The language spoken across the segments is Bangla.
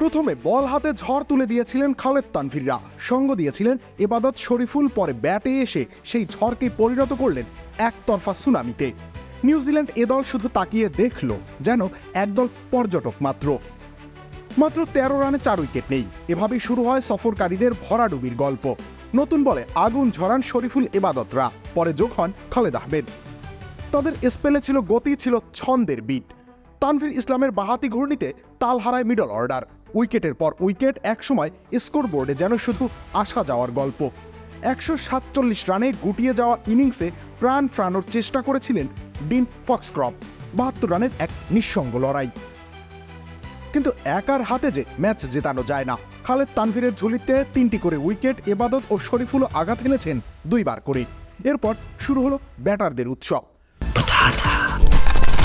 প্রথমে বল হাতে ঝড় তুলে দিয়েছিলেন খালেদ তানভীররা। সঙ্গ দিয়েছিলেন এবাদত শরীফুল পরে ব্যাটে এসে সেই ঝড়কে পরিণত করলেন একতরফা সুনামিতে। নিউজিল্যান্ড এ দল শুধু তাকিয়ে দেখল যেন একদল পর্যটক মাত্র। মাত্র তেরো রানে চার উইকেট নেই। এভাবেই শুরু হয় সফরকারীদের ভরাডুবির গল্প। নতুন বলে আগুন ঝরান শরীফুল এবাদতরা। পরে যোগ হন খালেদ আহমেদ। তাদের স্পেলে ছিল গতি ছিল ছন্দের বিট। তানভীর ইসলামের বাহাতি ঘূর্ণিতে তাল হারায় মিডল অর্ডার। উইকেটের পর উইকেট একসময় স্কোরবোর্ডে যেন শুধু আসা যাওয়ার গল্প। একশো সাতচল্লিশ রানে গুটিয়ে যাওয়া ইনিংসে প্রাণ ফ্রানোর চেষ্টা করেছিলেন ডিন ফক্সক্রপ বাহাত্তর রানের এক নিঃসঙ্গ লড়াই। কিন্তু একার হাতে যে ম্যাচ জেতানো যায় না, খালেদ তানভীরের ঝুলিতে তিনটি করে উইকেট এবাদত ও শরীফুলও আঘাত এনেছেন দুইবার করে। এরপর শুরু হলো ব্যাটারদের উৎসব।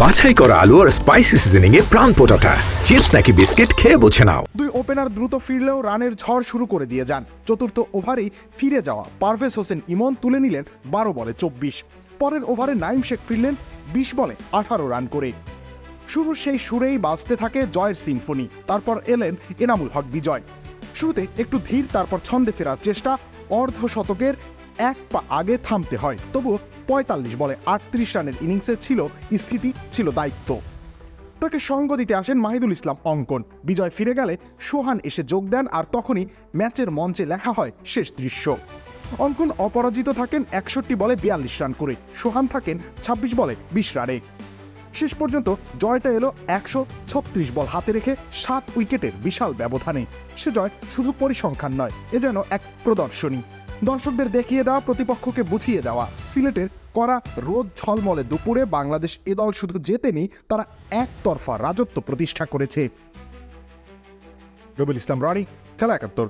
বাছাই করা আলু আর স্পাইসি সিজনিং এ প্রাণ পোটাটা চিপস নাকি বিস্কিট খেয়ে বোঝে নাও। দুই ওপেনার দ্রুত ফিরলেও রানের ঝড় শুরু করে দিয়ে যান। চতুর্থ ওভারেই ফিরে যাওয়া পারভেজ হোসেন ইমন তুলে নিলেন বারো বলে চব্বিশ। পরের ওভারে নাইম শেখ ফিরলেন বিশ বলে আঠারো রান করে। শুরুর সেই সুরেই বাজতে থাকে জয়ের সিম্ফনি। তারপর এলেন এনামুল হক বিজয়। শুরুতে একটু ধীর, তারপর ছন্দে ফেরার চেষ্টা, অর্ধ শতকের এক পা আগে থামতে হয়। তবুও পঁয়তাল্লিশ বলে আটত্রিশ রানের ইনিংসে ছিল, স্থিতি ছিল দায়িত্ব। তাকে সঙ্গ দিতে আসেন মাহিদুল ইসলাম অঙ্কন। বিজয় ফিরে গেলে সোহান এসে যোগ দেন আর তখনই ম্যাচের মঞ্চে লেখা হয় শেষ দৃশ্য। অঙ্কন অপরাজিত থাকেন একষট্টি বলে বিয়াল্লিশ রান করে, সোহান থাকেন ছাব্বিশ বলে বিশ রানে। শেষ পর্যন্ত জয়টা এলো একশো ছত্রিশ বল হাতে রেখে সাত উইকেটের বিশাল ব্যবধানে। সে জয় শুধু পরিসংখ্যান নয়, এ যেন এক প্রদর্শনী। দর্শকদের দেখিয়ে দেওয়া, প্রতিপক্ষকে বুঝিয়ে দেওয়া। সিলেটের করা রোদ ঝলমলে দুপুরে বাংলাদেশ এ দল শুধু জেতেনি, তারা একতরফা রাজত্ব প্রতিষ্ঠা করেছে। রবিল ইসলাম রানি, খেলা একাত্তর।